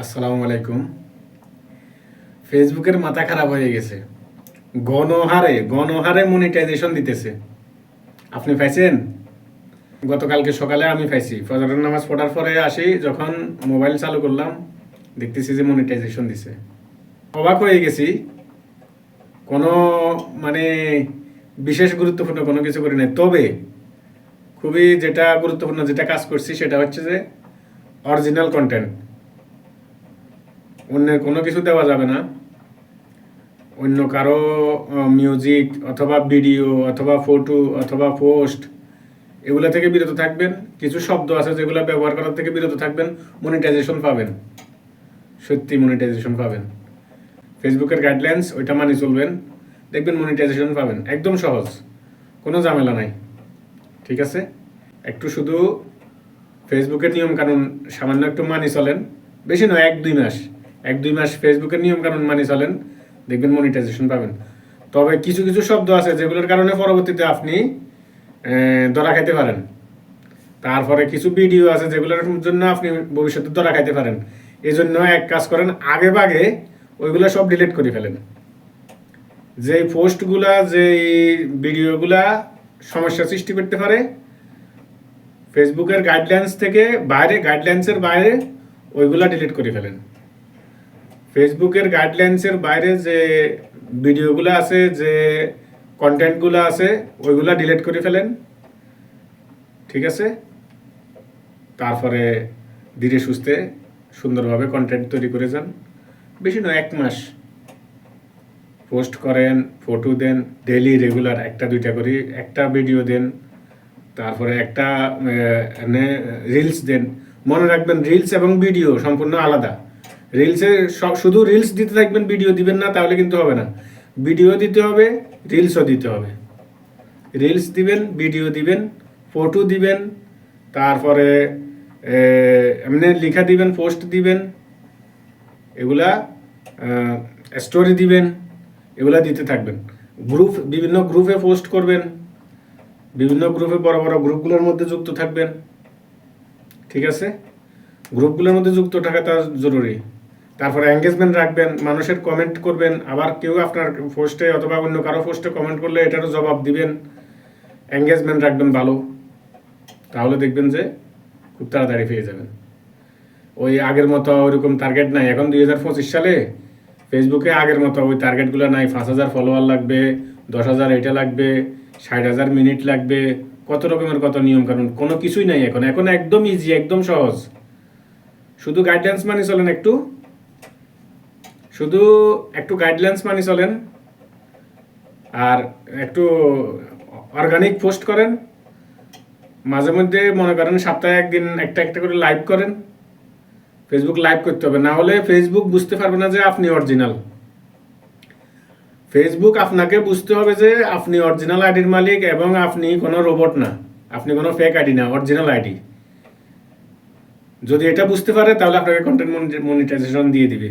আসসালামু আলাইকুম। ফেসবুকের মাথা খারাপ হয়ে গেছে। গণহারে গণহারে মনিটাইজেশন দিতেছে। আপনি পাইছেন? গতকালকে সকালে আমি পাইছি। ফজরের নামাজ পড়ার পরে আসি, যখন মোবাইল চালু করলাম, দেখতেছি যে মনিটাইজেশন দিছে। অবাক হয়ে গেছি। কোনো মানে বিশেষ গুরুত্বপূর্ণ কোনো কিছু করি নাই। তবে খুবই যেটা গুরুত্বপূর্ণ যেটা কাজ করছি, সেটা হচ্ছে যে অরিজিনাল কন্টেন্ট অন্যের কোনো কিছু দেওয়া যাবে না। অন্য কারও মিউজিক অথবা ভিডিও অথবা ফটো অথবা পোস্ট এগুলা থেকে বিরত থাকবেন। কিছু শব্দ আছে যেগুলো ব্যবহার করার থেকে বিরত থাকবেন। মনিটাইজেশন পাবেন। সত্যি মনিটাইজেশন পাবেন। ফেসবুকের গাইডলাইন্স ওইটা মানি চলবেন। দেখবেন মনিটাইজেশন পাবেন। একদম সহজ। কোনো ঝামেলা নাই। ঠিক আছে? একটু শুধু ফেসবুকের নিয়ম কানুন সামান্য একটু মানি চলেন। বেশি নয়, এক দুই মাস। এক, দুই মাস ফেসবুকের নিয়ম কানুন মানি চলেন, দেখবেন মনিটাইজেশন পাবেন। তবে কিছু কিছু শব্দ আছে যেগুলোর কারণে পরবর্তীতে আপনি ধরা খাইতে পারেন। তারপরে কিছু ভিডিও আছে যেগুলোর জন্য আপনি ভবিষ্যতে ধরা খাইতে পারেন। এই জন্য এক কাজ করেন, আগে ভাগে ওইগুলো সব ডিলিট করে ফেলেন। যে পোস্টগুলা যে ভিডিওগুলা সমস্যা সৃষ্টি করতে পারে ফেসবুকের গাইডলাইন্স থেকে বাইরে গাইডলাইন্সের বাইরে ওইগুলা ডিলিট করে ফেলেন। ফেসবুকের গাইডলাইন্সের বাইরে যে ভিডিওগুলো আছে, যে কন্টেন্টগুলো আছে, ওইগুলো ডিলিট করে ফেলেন। ঠিক আছে? তারপরে ধীরে সুস্থে সুন্দরভাবে কন্টেন্ট তৈরি করে যান। বেশি নয়, এক মাস পোস্ট করেন ফটো দেন ডেলি রেগুলার একটা, দুইটা করে, একটা ভিডিও দেন, তারপরে একটা রিলস দেন। মনে রাখবেন রিলস এবং ভিডিও সম্পূর্ণ আলাদা। রিলসে শুধু রিলস দিতে থাকবেন ভিডিও দিবেন না, তাহলে কিন্তু হবে না। ভিডিও দিতে হবে রিলসও দিতে হবে। রিলস দিবেন ভিডিও দিবেন ফটো দিবেন, তারপরে এমনি লেখা দিবেন পোস্ট দিবেন, এগুলা স্টোরি দিবেন, এগুলা দিতে থাকবেন। গ্রুপ বিভিন্ন গ্রুপে পোস্ট করবেন, বিভিন্ন গ্রুপে বড় বড় গ্রুপগুলোর মধ্যে যুক্ত থাকবেন। ঠিক আছে? গ্রুপগুলোর মধ্যে যুক্ত থাকাটা জরুরি। তারপরে এঙ্গেজমেন্ট রাখবেন, মানুষের কমেন্ট করবেন, আবার কেউ আপনার পোস্টে অথবা অন্য কারও পোস্টে কমেন্ট করলে এটারও জবাব দিবেন। এঙ্গেজমেন্ট রাখবেন ভালো। তাহলে দেখবেন যে খুব তাড়াতাড়ি পেয়ে যাবেন। ওই আগের মতো ওইরকম টার্গেট নাই। এখন দুই হাজার পঁচিশ সালে ফেসবুকে আগের মতো ওই টার্গেটগুলো নাই। পাঁচ হাজার ফলোয়ার লাগবে, দশ হাজার এটা লাগবে, ষাট হাজার মিনিট লাগবে। কত রকমের কত নিয়ম কানুন কোনো কিছুই নাই এখন। এখন একদম ইজি একদম সহজ। শুধু গাইডলাইন্স মানি চলেন একটু শুধু একটু গাইডলাইন্স মানি চলেন, আর একটু অর্গানিক পোস্ট করেন, মাঝে মধ্যে মনে করেন সপ্তাহে একদিন একটা একটা করে লাইভ করেন ফেসবুক লাইভ করতে হবে। না হলে ফেসবুক বুঝতে পারবে না যে আপনি অরিজিনাল ফেসবুক আপনাকে বুঝতে হবে যে আপনি অরিজিনাল আইডির মালিক এবং আপনি কোনো রোবট না। আপনি কোনো ফেক আইডি না অরিজিনাল আইডি। যদি এটা বুঝতে পারে, তাহলে আপনাকে কন্টেন্ট মনিটাইজেশন দিয়ে দিবে।